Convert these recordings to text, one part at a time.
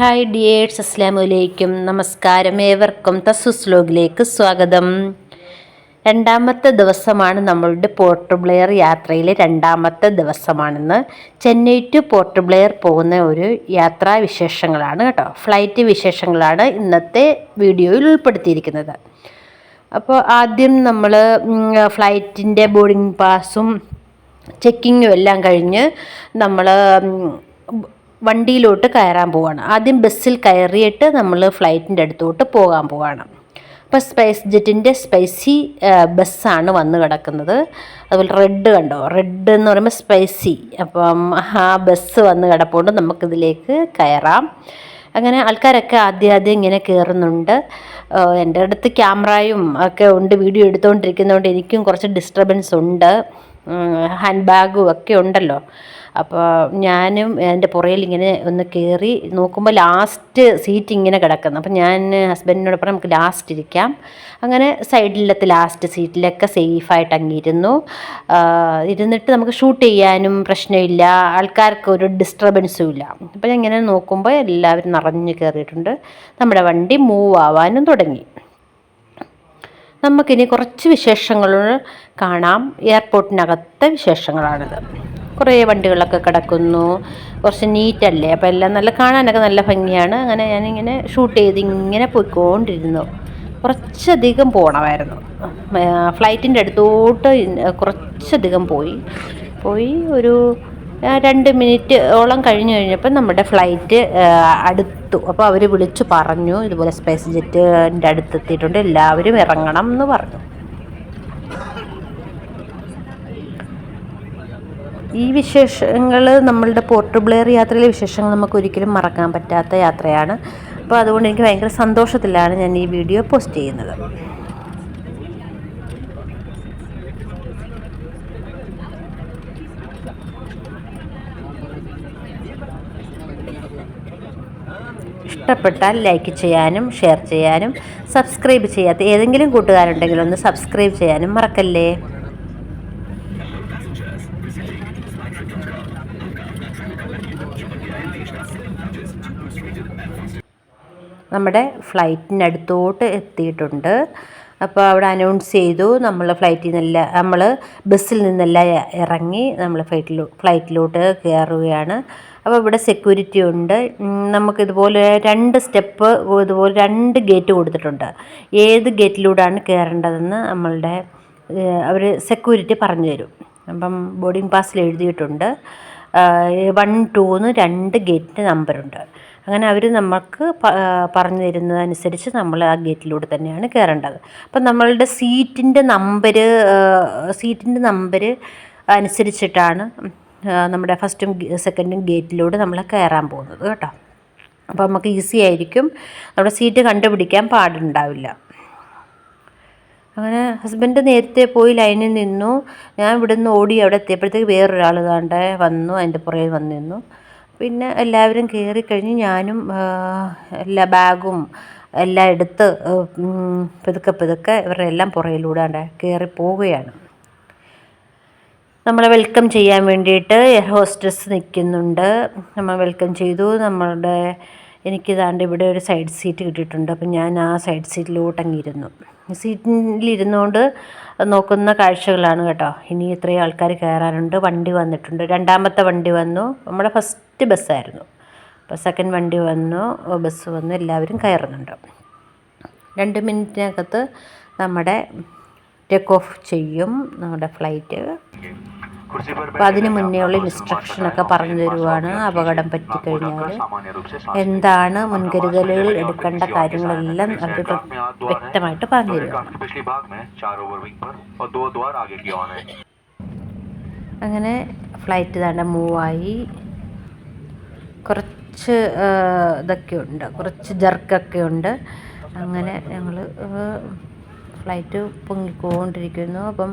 Hi dears അസ്ലാമലൈക്കും നമസ്കാരം. ഏവർക്കും തസുസ് ലോഗിലേക്ക് സ്വാഗതം. രണ്ടാമത്തെ ദിവസമാണ് നമ്മളുടെ പോർട്ട് ബ്ലെയർ യാത്രയിലെ രണ്ടാമത്തെ ദിവസമാണെന്ന് ചെന്നൈ ടു പോർട്ട് ബ്ലെയർ പോകുന്ന ഒരു യാത്രാ വിശേഷങ്ങളാണ് കേട്ടോ. ഫ്ലൈറ്റ് വിശേഷങ്ങളാണ് ഇന്നത്തെ വീഡിയോയിൽ ഉൾപ്പെടുത്തിയിരിക്കുന്നത്. അപ്പോൾ ആദ്യം നമ്മൾ ഫ്ലൈറ്റിന്റെ ബോർഡിംഗ് പാസും ചെക്കിങ്ങും എല്ലാം കഴിഞ്ഞ് നമ്മൾ വണ്ടിയിലോട്ട് കയറാൻ പോവാണ്. ആദ്യം ബസ്സിൽ കയറിയിട്ട് നമ്മൾ ഫ്ലൈറ്റിന്റെ അടുത്തോട്ട് പോകാൻ പോവാണ്. അപ്പോൾ സ്പൈസ് ജെറ്റിന്റെ സ്പൈസി ബസ്സാണ് വന്ന് കിടക്കുന്നത്. അതുപോലെ റെഡ് കണ്ടോ? റെഡ് എന്ന് പറയുമ്പോൾ സ്പൈസി. അപ്പം ആ ബസ് വന്ന് കിടപ്പോണ്ട്. നമുക്കിതിലേക്ക് കയറാം. അങ്ങനെ ആൾക്കാരൊക്കെ ആദ്യം ആദ്യം ഇങ്ങനെ കയറുന്നുണ്ട്. എന്റെ അടുത്ത് ക്യാമറയും ഒക്കെ ഉണ്ട്. വീഡിയോ എടുത്തുകൊണ്ടിരിക്കുന്നതുകൊണ്ട് എനിക്കും കുറച്ച് ഡിസ്റ്റർബൻസ് ഉണ്ട്. ഹാൻഡ് ബാഗും ഒക്കെ ഉണ്ടല്ലോ. അപ്പോൾ ഞാനും എന്റെ പുറയിൽ ഇങ്ങനെ ഒന്ന് കയറി നോക്കുമ്പോൾ ലാസ്റ്റ് സീറ്റ് ഇങ്ങനെ കിടക്കുന്നു. അപ്പം ഞാൻ ഹസ്ബൻഡിനോട് നമുക്ക് ലാസ്റ്റ് ഇരിക്കാം. അങ്ങനെ സൈഡിലത്തെ ലാസ്റ്റ് സീറ്റിലൊക്കെ സേഫായിട്ട് അങ്ങിരുന്നു. ഇരുന്നിട്ട് നമുക്ക് ഷൂട്ട് ചെയ്യാനും പ്രശ്നമില്ല. ആൾക്കാർക്ക് ഒരു ഡിസ്റ്റർബൻസും ഇല്ല. അപ്പം ഞാൻ ഇങ്ങനെ നോക്കുമ്പോൾ എല്ലാവരും നിറഞ്ഞു കയറിയിട്ടുണ്ട്. നമ്മുടെ വണ്ടി മൂവ് ആവാനും തുടങ്ങി. നമുക്കിനി കുറച്ച് വിശേഷങ്ങൾ കാണാം. എയർപോർട്ടിനകത്തെ വിശേഷങ്ങളാണിത്. കുറേ വണ്ടികളൊക്കെ കിടക്കുന്നു. കുറച്ച് നീറ്റല്ലേ? അപ്പോൾ എല്ലാം നല്ല കാണാനൊക്കെ നല്ല ഭംഗിയാണ്. അങ്ങനെ ഞാനിങ്ങനെ ഷൂട്ട് ചെയ്ത് ഇങ്ങനെ പോയിക്കൊണ്ടിരുന്നു. കുറച്ചധികം പോകണമായിരുന്നു ഫ്ലൈറ്റിന്റെ അടുത്തോട്ട് കുറച്ചധികം പോയി. പോയി ഒരു രണ്ട് മിനിറ്റ് ഓളം കഴിഞ്ഞ് കഴിഞ്ഞപ്പോൾ നമ്മുടെ ഫ്ലൈറ്റ് അടുത്തു. അപ്പോൾ അവർ വിളിച്ചു പറഞ്ഞു ഇതുപോലെ സ്പേസ് ജെറ്റിന്റെ അടുത്തെത്തിയിട്ടുണ്ട്. എല്ലാവരും ഇറങ്ങണം എന്ന് പറഞ്ഞു. ഈ വിശേഷങ്ങൾ നമ്മളുടെ പോർട്ടബിളെയർ യാത്രയിലെ വിശേഷങ്ങൾ നമുക്ക് ഒരിക്കലും മറക്കാൻ പറ്റാത്ത യാത്രയാണ്. അപ്പോൾ അതുകൊണ്ട് എനിക്ക് ഭയങ്കര സന്തോഷത്തിലാണ് ഞാൻ ഈ വീഡിയോ പോസ്റ്റ് ചെയ്യുന്നത്. ഇഷ്ടപ്പെട്ടാൽ ലൈക്ക് ചെയ്യാനും ഷെയർ ചെയ്യാനും സബ്സ്ക്രൈബ് ചെയ്യാത്ത ഏതെങ്കിലും കൂട്ടുകാരുണ്ടെങ്കിൽ ഒന്ന് സബ്സ്ക്രൈബ് ചെയ്യാനും മറക്കല്ലേ? നമ്മുടെ ഫ്ലൈറ്റിനടുത്തോട്ട് എത്തിയിട്ടുണ്ട്. അപ്പോൾ അവിടെ അനൗൺസ് ചെയ്തു. നമ്മൾ ഫ്ലൈറ്റിൽ നിന്നെല്ലാം നമ്മൾ ബസ്സിൽ നിന്നെല്ലാം ഇറങ്ങി നമ്മൾ ഫ്ലൈറ്റിൽ ഫ്ലൈറ്റിലോട്ട് കയറുകയാണ്. അപ്പോൾ ഇവിടെ സെക്യൂരിറ്റി ഉണ്ട്. നമുക്കിതുപോലെ രണ്ട് സ്റ്റെപ്പ് ഇതുപോലെ രണ്ട് ഗേറ്റ് കൊടുത്തിട്ടുണ്ട്. ഏത് ഗേറ്റിലൂടെയാണ് കയറേണ്ടതെന്ന് നമ്മളുടെ അവർ സെക്യൂരിറ്റി പറഞ്ഞു തരും അപ്പം ബോർഡിംഗ് പാസ്സിൽ എഴുതിയിട്ടുണ്ട്. വൺ ടൂന്ന് രണ്ട് ഗേറ്റിന്റെ നമ്പറുണ്ട് അങ്ങനെ അവർ നമുക്ക് പറഞ്ഞു തരുന്നതനുസരിച്ച് നമ്മൾ ആ ഗേറ്റിലൂടെ തന്നെയാണ് കയറേണ്ടത് അപ്പം നമ്മളുടെ സീറ്റിന്റെ നമ്പർ സീറ്റിന്റെ നമ്പർ അനുസരിച്ചിട്ടാണ് നമ്മുടെ ഫസ്റ്റും സെക്കൻഡും ഗേറ്റിലൂടെ നമ്മൾ കയറാൻ പോകുന്നത് കേട്ടോ. അപ്പോൾ നമുക്ക് ഈസി ആയിരിക്കും. നമ്മുടെ സീറ്റ് കണ്ടുപിടിക്കാൻ പാടുണ്ടാവില്ല. അങ്ങനെ ഹസ്ബൻഡ് നേരത്തെ പോയി ലൈനിൽ നിന്നു. ഞാൻ ഇവിടുന്ന് ഓടി അവിടെ എത്തിയപ്പോഴത്തേക്ക് വേറൊരാൾ താണ്ട് വന്നു അതിന്റെ പുറകെ വന്നു നിന്നു പിന്നെ എല്ലാവരും കയറിക്കഴിഞ്ഞ് ഞാനും എല്ലാ ബാഗും എല്ലാം എടുത്ത് പതുക്കെ പതുക്കെ ഇവരുടെ എല്ലാം പുറയിലൂടെ കയറി പോവുകയാണ്. നമ്മളെ വെൽക്കം ചെയ്യാൻ വേണ്ടിയിട്ട് ഹോസ്റ്റസ് നിൽക്കുന്നുണ്ട്. നമ്മൾ വെൽക്കം ചെയ്തു. നമ്മളുടെ എനിക്ക് ഇതാണ്ട് ഇവിടെ ഒരു സൈഡ് സീറ്റ് കിട്ടിയിട്ടുണ്ട്. അപ്പം ഞാൻ ആ സൈഡ് സീറ്റിലോട്ട് അങ്ങിരുന്നു സീറ്റിലിരുന്നുകൊണ്ട് നോക്കുന്ന കാഴ്ചകളാണ് കേട്ടോ. ഇനി ഇത്രയും ആൾക്കാർ കയറാനുണ്ട്. വണ്ടി വന്നിട്ടുണ്ട്. രണ്ടാമത്തെ വണ്ടി വന്നു. നമ്മുടെ ഫസ്റ്റ് ബസ്സായിരുന്നു. അപ്പോൾ സെക്കൻഡ് വണ്ടി വന്നു ബസ് വന്നു എല്ലാവരും കയറുന്നുണ്ട്. രണ്ട് മിനിറ്റിനകത്ത് നമ്മുടെ ടേക്ക് ഓഫ് ചെയ്യും നമ്മുടെ ഫ്ലൈറ്റ് അപ്പം അതിന് മുന്നേ ഉള്ള ഇൻസ്ട്രക്ഷനൊക്കെ പറഞ്ഞു തരുവാണ് അപകടം പറ്റിക്കഴിഞ്ഞാൽ എന്താണ് മുൻകരുതലുകൾ എടുക്കേണ്ട കാര്യങ്ങളെല്ലാം അവർ വ്യക്തമായിട്ട് പറഞ്ഞു തരുവാണ്. അങ്ങനെ ഫ്ലൈറ്റ് തന്നെ മൂവായി കുറച്ച് ഇതൊക്കെ ഉണ്ട്. കുറച്ച് ജർക്കൊക്കെ ഉണ്ട്. അങ്ങനെ ഞങ്ങൾ ഫ്ലൈറ്റ് പൊങ്ങിക്കൊണ്ടിരിക്കുന്നു. അപ്പം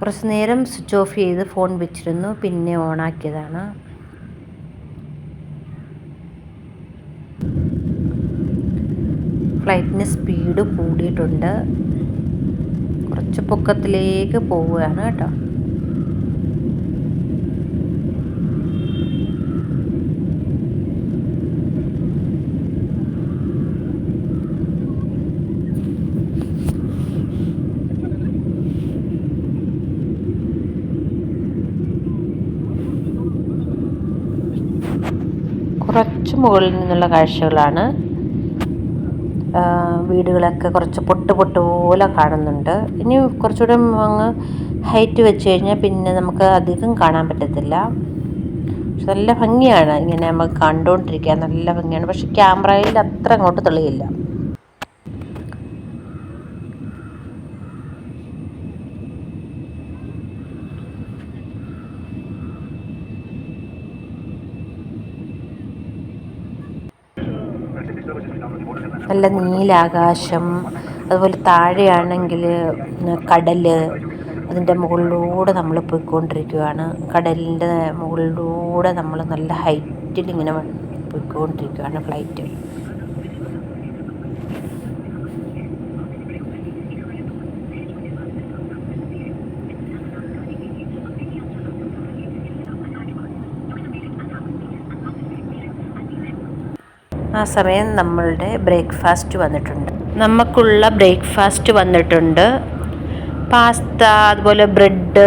കുറച്ച് നേരം സ്വിച്ച് ഓഫ് ചെയ്ത് ഫോൺ വെച്ചിരുന്നു. പിന്നെ ഓണാക്കിയതാണ്. ഫ്ലൈറ്റിന് സ്പീഡ് കൂടിയിട്ടുണ്ട്. കുറച്ച് പൊക്കത്തിലേക്ക് പോവുകയാണ് കേട്ടോ. കുറച്ച് മുകളിൽ നിന്നുള്ള കാഴ്ചകളാണ്. വീടുകളൊക്കെ കുറച്ച് പൊട്ട് പൊട്ട് പോലെ കാണുന്നുണ്ട്. ഇനി കുറച്ചുകൂടെ അങ്ങ് ഹൈറ്റ് വെച്ച് കഴിഞ്ഞാൽ പിന്നെ നമുക്ക് അധികം കാണാൻ പറ്റത്തില്ല. നല്ല ഭംഗിയാണ് ഇങ്ങനെ നമ്മൾ കണ്ടുകൊണ്ടിരിക്കാൻ നല്ല ഭംഗിയാണ്. പക്ഷേ ക്യാമറയിൽ അത്ര അങ്ങോട്ട് തെളിയില്ല. നല്ല നീലാകാശം അതുപോലെ താഴെയാണെങ്കിൽ കടൽ അതിന്റെ മുകളിലൂടെ നമ്മൾ പോയിക്കൊണ്ടിരിക്കുകയാണ് കടലിന്റെ മുകളിലൂടെ നമ്മൾ നല്ല ഹൈറ്റിൽ ഇങ്ങനെ പോയിക്കൊണ്ടിരിക്കുകയാണ് ഫ്ലൈറ്റ്. ആ സമയം നമ്മളുടെ ബ്രേക്ക്ഫാസ്റ്റ് വന്നിട്ടുണ്ട്. നമുക്കുള്ള ബ്രേക്ക്ഫാസ്റ്റ് വന്നിട്ടുണ്ട്. പാസ്ത അതുപോലെ ബ്രെഡ്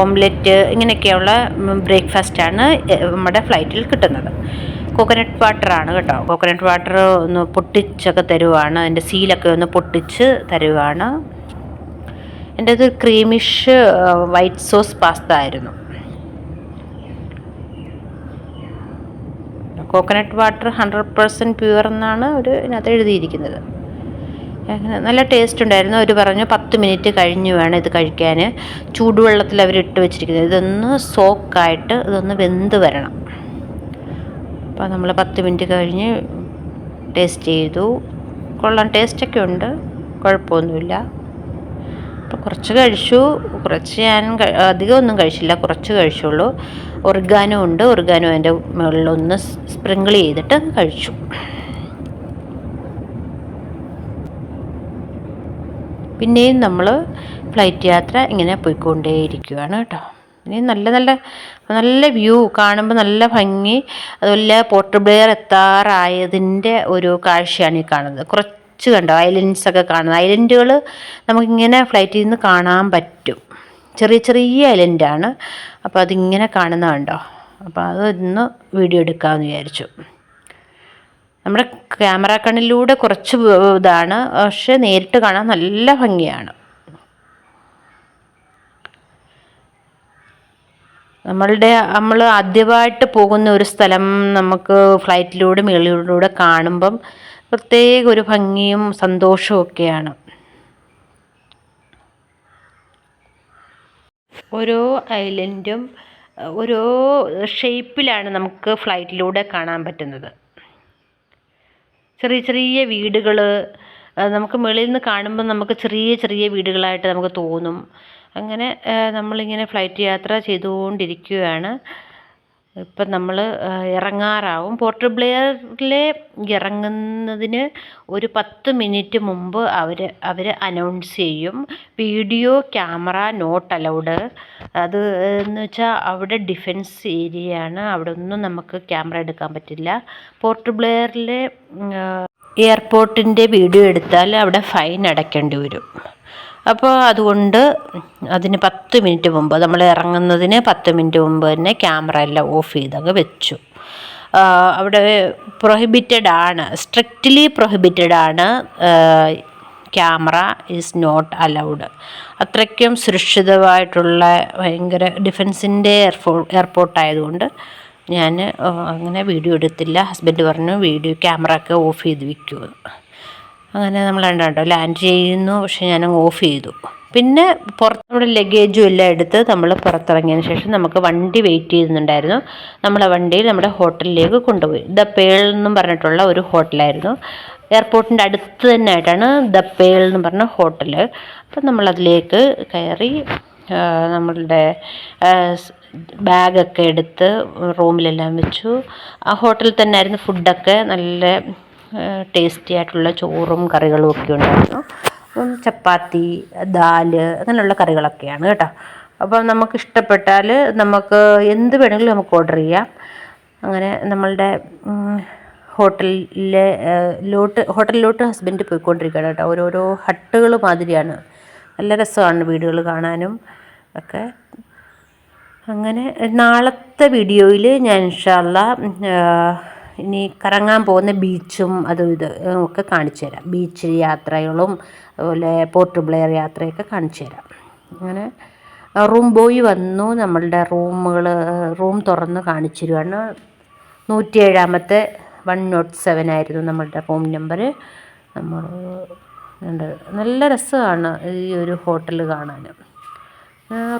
ഓംലെറ്റ് ഇങ്ങനെയൊക്കെയുള്ള ബ്രേക്ക്ഫാസ്റ്റാണ് നമ്മുടെ ഫ്ലൈറ്റിൽ കിട്ടുന്നത്. കോക്കനട്ട് വാട്ടറാണ് കേട്ടോ. കോക്കനട്ട് വാട്ടർ ഒന്ന് പൊട്ടിച്ചൊക്കെ തരുവാണ്. അതിന്റെ സീലൊക്കെ ഒന്ന് പൊട്ടിച്ച് തരുവാണ്. എന്റെ അത് ക്രീമിഷ് വൈറ്റ് സോസ് പാസ്ത ആയിരുന്നു. Coconut water hundred percent pure എന്നാണ് ഒരു ഇതിനകത്ത് എഴുതിയിരിക്കുന്നത്. നല്ല ടേസ്റ്റ് ഉണ്ടായിരുന്നു. അവർ പറഞ്ഞു പത്ത് മിനിറ്റ് കഴിഞ്ഞ് വേണം ഇത് കഴിക്കാൻ. ചൂടുവെള്ളത്തിൽ അവർ ഇട്ട് വെച്ചിരിക്കുന്നത്. ഇതൊന്ന് സോക്കായിട്ട് ഇതൊന്ന് വെന്ത് വരണം. അപ്പോൾ നമ്മൾ പത്ത് മിനിറ്റ് കഴിഞ്ഞ് ടേസ്റ്റ് ചെയ്തു. കൊള്ളാം. ടേസ്റ്റൊക്കെ ഉണ്ട്. കുഴപ്പമൊന്നുമില്ല. കുറച്ച് കഴിച്ചു. കുറച്ച് ഞാൻ അധികം ഒന്നും കഴിച്ചില്ല. കുറച്ച് കഴിച്ചുള്ളൂ. ഒറിഗാനോ ഉണ്ട്. ഒറിഗാനോ അതിന്റെ മുകളിലൊന്ന് സ്പ്രിങ്കിൾ ചെയ്തിട്ട് കഴിച്ചു. പിന്നെയും നമ്മൾ ഫ്ലൈറ്റ് യാത്ര ഇങ്ങനെ പോയിക്കൊണ്ടേയിരിക്കുകയാണ് കേട്ടോ. ഇനി നല്ല നല്ല നല്ല വ്യൂ കാണുമ്പോൾ നല്ല ഭംഗി. അതുപോലെ പോർട്ട് ബ്ലെയർ എത്താറായതിന്റെ ഒരു കാഴ്ചയാണ് ഈ കാണുന്നത്. കുറച്ച് കണ്ടോ? ഐലൻഡ്സ് ഒക്കെ കാണുന്നത് ഐലൻഡുകൾ നമുക്കിങ്ങനെ ഫ്ലൈറ്റിൽ നിന്ന് കാണാൻ പറ്റും. ചെറിയ ചെറിയ ഐലൻഡാണ് അപ്പോൾ അതിങ്ങനെ കാണുന്നത് കണ്ടോ? അപ്പോൾ അതൊന്ന് വീഡിയോ എടുക്കാമെന്ന് വിചാരിച്ചു. നമ്മുടെ ക്യാമറ കണ്ണിലൂടെ കുറച്ച് ഇതാണ്. പക്ഷെ നേരിട്ട് കാണാൻ നല്ല ഭംഗിയാണ്. നമ്മളുടെ നമ്മൾ ആദ്യമായിട്ട് പോകുന്ന ഒരു സ്ഥലം നമുക്ക് ഫ്ലൈറ്റിലൂടെ മേളിലൂടെ കാണുമ്പം പ്രത്യേക ഒരു ഭംഗിയും സന്തോഷവും ഒക്കെയാണ്. ഓരോ ഐലൻഡും ഓരോ ഷേപ്പിലാണ് നമുക്ക് ഫ്ലൈറ്റിലൂടെ കാണാൻ പറ്റുന്നത്. ചെറിയ ചെറിയ വീടുകൾ നമുക്ക് മുകളിൽ നിന്ന് കാണുമ്പോൾ നമുക്ക് ചെറിയ ചെറിയ വീടുകളായിട്ട് നമുക്ക് തോന്നും. അങ്ങനെ നമ്മളിങ്ങനെ ഫ്ലൈറ്റ് യാത്ര ചെയ്തുകൊണ്ടിരിക്കുകയാണ്. ഇപ്പം നമ്മൾ ഇറങ്ങാറാവും. പോർട്ട് ബ്ലെയറിലെ ഇറങ്ങുന്നതിന് ഒരു പത്ത് മിനിറ്റ് മുമ്പ് അവർ അവർ അനൗൺസ് ചെയ്യും. Video camera not allowed. അത് എന്ന് വെച്ചാൽ അവിടെ ഡിഫൻസ് ഏരിയയാണ് അവിടെ ഒന്നും നമുക്ക് ക്യാമറ എടുക്കാൻ പറ്റില്ല. പോർട്ട് ബ്ലെയറിലെ എയർപോർട്ടിന്റെ വീഡിയോ എടുത്താൽ അവിടെ ഫൈൻ അടയ്ക്കേണ്ടി വരും. അപ്പോൾ അതുകൊണ്ട് അതിന് പത്ത് മിനിറ്റ് മുമ്പ് നമ്മൾ ഇറങ്ങുന്നതിന് പത്ത് മിനിറ്റ് മുമ്പ് തന്നെ ക്യാമറ എല്ലാം ഓഫ് ചെയ്തങ്ങ് വെച്ചു. അവിടെ പ്രൊഹിബിറ്റഡ് ആണ് സ്ട്രിക്റ്റ്ലി പ്രൊഹിബിറ്റഡ് ആണ് ക്യാമറ ഈസ് നോട്ട് അലൗഡ് അത്രയ്ക്കും സുരക്ഷിതമായിട്ടുള്ള ഭയങ്കര ഡിഫൻസിന്റെ എയർഫോ എയർപോർട്ടായതുകൊണ്ട് ഞാൻ അങ്ങനെ വീഡിയോ എടുത്തില്ല. ഹസ്ബൻഡ് പറഞ്ഞു വീഡിയോ ക്യാമറ ഒക്കെ ഓഫ് ചെയ്ത് വെക്കുമെന്ന് അങ്ങനെ നമ്മൾ കണ്ടോ ലാൻഡ് ചെയ്യുന്നു പക്ഷെ ഞാൻ ഓഫ് ചെയ്തു. പിന്നെ പുറത്ത് നമ്മുടെ ലഗേജും എല്ലാം എടുത്ത് നമ്മൾ പുറത്തിറങ്ങിയതിന് ശേഷം നമുക്ക് വണ്ടി വെയിറ്റ് ചെയ്യുന്നുണ്ടായിരുന്നു. നമ്മളെ വണ്ടിയിൽ നമ്മുടെ ഹോട്ടലിലേക്ക് കൊണ്ടുപോയി. ദ പേൾ എന്നും പറഞ്ഞിട്ടുള്ള ഒരു ഹോട്ടലായിരുന്നു. എയർപോർട്ടിന്റെ അടുത്ത് തന്നെ ആയിട്ടാണ് ദ പേൾ എന്ന് പറഞ്ഞ ഹോട്ടൽ അപ്പം നമ്മളതിലേക്ക് കയറി നമ്മളുടെ ബാഗൊക്കെ എടുത്ത് റൂമിലെല്ലാം വെച്ചു. ആ ഹോട്ടലിൽ തന്നെ ആയിരുന്നു ഫുഡൊക്കെ നല്ല ടേസ്റ്റി ആയിട്ടുള്ള ചോറും കറികളും ഒക്കെ ഉണ്ടായിരുന്നു. അപ്പം ചപ്പാത്തി ദാൽ അങ്ങനെയുള്ള കറികളൊക്കെയാണ് കേട്ടോ. അപ്പം നമുക്ക് ഇഷ്ടപ്പെട്ടാൽ നമുക്ക് എന്ത് വേണമെങ്കിലും നമുക്ക് ഓർഡർ ചെയ്യാം. അങ്ങനെ നമ്മളുടെ ഹോട്ടലിലെ ലോട്ട് ഹോട്ടലിലോട്ട് ഹസ്ബൻഡ് പോയിക്കൊണ്ടിരിക്കുകയാണ് കേട്ടോ. ഓരോരോ ഹട്ടുകൾ മാതിരിയാണ്. നല്ല രസമാണ് വീടുകൾ കാണാനും ഒക്കെ. അങ്ങനെ നാളത്തെ വീഡിയോയിൽ ഞാൻ ഇൻഷാല്ല ഇനി കറങ്ങാൻ പോകുന്ന ബീച്ചും അതും ഇത് ഒക്കെ കാണിച്ചു തരാം. ബീച്ച് യാത്രകളും അതുപോലെ പോർട്ട് ബ്ലെയർ യാത്രയൊക്കെ കാണിച്ചു തരാം. അങ്ങനെ റൂം ബോയ് വന്നു. നമ്മളുടെ റൂമുകൾ റൂം തുറന്ന് കാണിച്ചു തരുവാണ്. നൂറ്റി ഏഴാമത്തെ വൺ നോട്ട് സെവൻ ആയിരുന്നു നമ്മളുടെ റൂം നമ്പർ നമ്മൾ ഉണ്ട് നല്ല രസമാണ് ഈ ഒരു ഹോട്ടൽ കാണാൻ.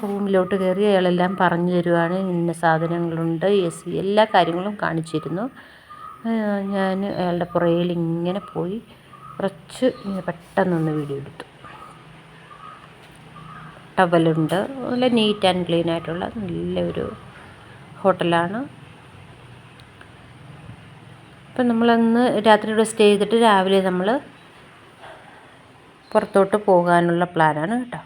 റൂമിലോട്ട് കയറി അയാളെല്ലാം പറഞ്ഞു തരുവാണ്. ഇന്ന സാധനങ്ങളുണ്ട്. എ സി എല്ലാ കാര്യങ്ങളും കാണിച്ചിരുന്നു ഞാൻ അയാളുടെ പുറയിൽ ഇങ്ങനെ പോയി കുറച്ച് പെട്ടെന്നൊന്ന് വീഡിയോ എടുത്തു. ടവലുണ്ട് നല്ല നീറ്റ് ആൻഡ് ക്ലീൻ ആയിട്ടുള്ള നല്ലൊരു ഹോട്ടലാണ് അപ്പം നമ്മളന്ന് രാത്രി ഇവിടെ സ്റ്റേ ചെയ്തിട്ട് രാവിലെ നമ്മൾ പുറത്തോട്ട് പോകാനുള്ള പ്ലാനാണ് കേട്ടോ.